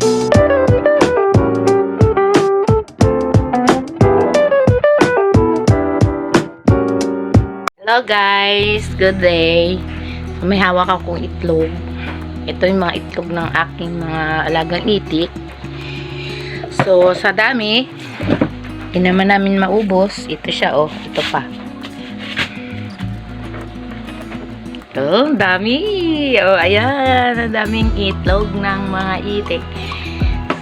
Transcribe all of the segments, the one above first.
Hello guys, good day. May hawak akong itlog. Ito yung mga itlog ng aking mga alagang itik. So, sa dami, hindi naman namin maubos. Ito siya, oh. Ito pa. Ang dami. Oh, ayan. Ang daming itlog ng mga itik.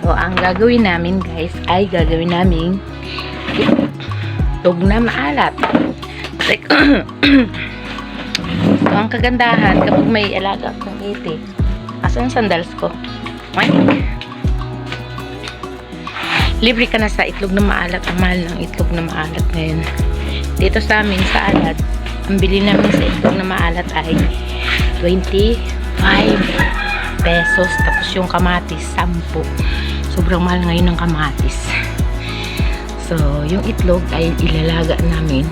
So, ang gagawin namin, guys, ay gagawin namin itlog na maalat. Like, so, ang kagandahan kapag may alaga kang itik. Asan ang sandals ko? Mike? Libre ka na sa itlog na maalat. Ang mahal ng itlog na maalat ngayon. Dito sa amin, sa alad, ang bili namin sa itlog na maalat ay 25 pesos. Tapos yung kamatis, 10. Sobrang mahal ngayon ng kamatis. So, yung itlog ay ilalaga namin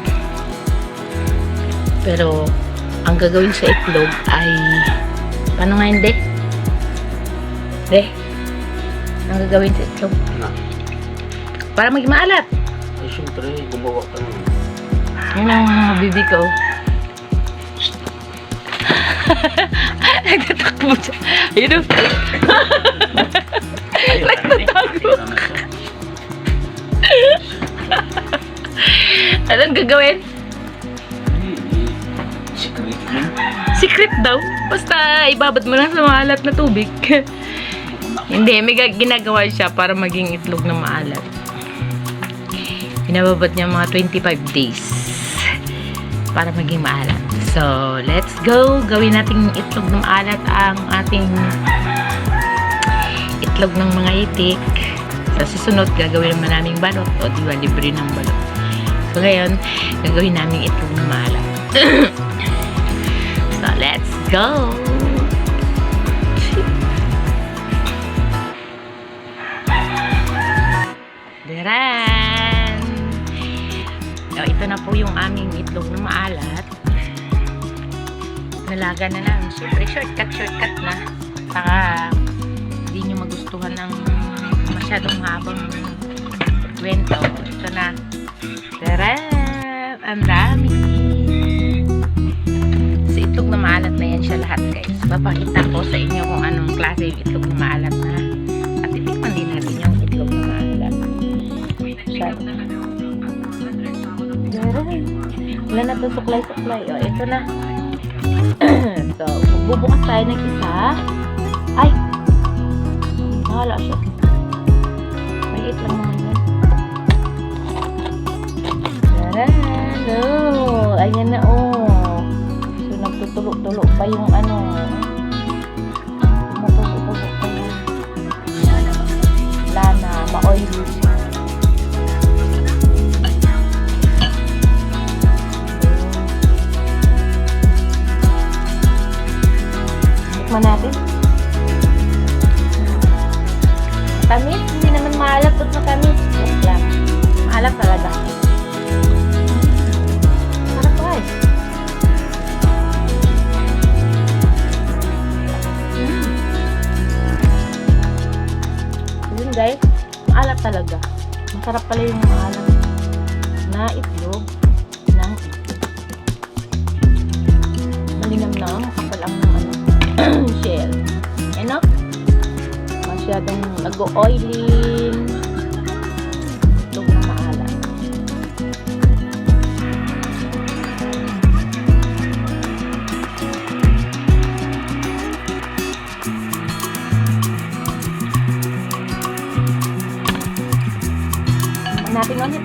pero, ang gagawin sa itlog ay, paano nga hindi? De, ang gagawin sa itlog? Na. Para maging maalat. Eh, syempre, gumawa ka nun. Yun ang bibi ko. Nagtatakbo siya. Yun o. Nagtatago. Anong gagawin? Secret. Secret daw. Basta ibabad mo lang sa maalat na tubig. Hindi, may ga- ginagawa siya para maging itlog na maalat. Binababad niya mga 25 days para maging maalat. So, let's go! Gawin natin itlog na maalat ang ating itlog ng mga itik. Sa susunod, gagawin naman namin balot. O, di ba, libre ng balot. So, ngayon, gagawin namin itlog na maalat. so, let's go! Daran! So, ito na po yung aming itlog na maalat. Nalaga na lang. Siyempre, shortcut, shortcut na. Saka, hindi nyo magustuhan ng masyadong habang kwento. Ito na. Daran! Ang dami! Sa itlog na maalat na yan siya lahat, guys. Papakita ko sa inyo kung anong klase yung itlog na maalat na. Wala na to suklay-suklay. O, ito na. so, bubukas tayo ng isa. Ay! Bahala siya. Maliit lang naman yan. Taran! Oh, ayan na oh. So, nagtutulo-tulo pa yung ano. Guys, maalat talaga. Masarap pala yung maalat na itlog ng itlog. Malinam-nam, kapal ang ano, shell. Ano? Masyadong nag-oiling. 挺干净